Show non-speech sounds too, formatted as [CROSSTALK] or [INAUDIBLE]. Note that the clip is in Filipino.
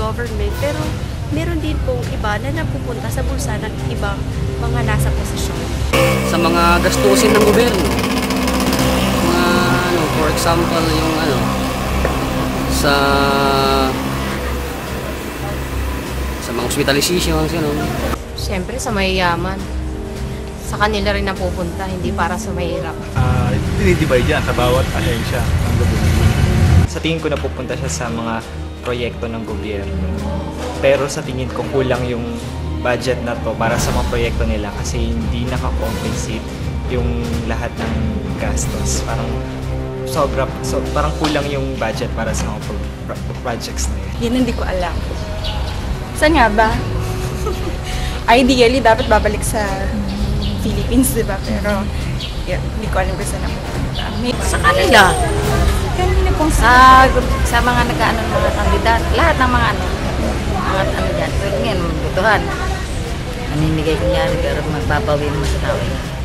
government, pero meron din pong iba na napupunta sa bulsa ng ibang mga nasa posisyon. sa mga gastusin ng gobyerno. Mga ano, for example, yung ano sa sa mga hospitalizations, you know. Siyempre sa mayayaman. Sa kanila rin napupunta, hindi para sa mahirap. uh, dinidivide yan sa bawat ahensya ng gobyerno. Sa tingin ko napupunta siya sa mga proyekto ng gobyerno. Pero sa tingin ko kulang yung budget na to para sa mga proyekto nila kasi hindi nakakompensate yung lahat ng gastos. Parang sobra, so, parang kulang yung budget para sa mga pro- pro- projects na yun. Yun hindi ko alam. Saan nga ba? [LAUGHS] Ideally, dapat babalik sa Philippines, di ba? Pero, yun, hindi ko alam kung saan ako Sa kanila. Sa... Sa, mga nag-ano mga kandidat, lahat ng mga ano, mga ano. Pero ngayon, butuhan. Naninigay ko niyan, pero magpapawi naman sa tao. yan.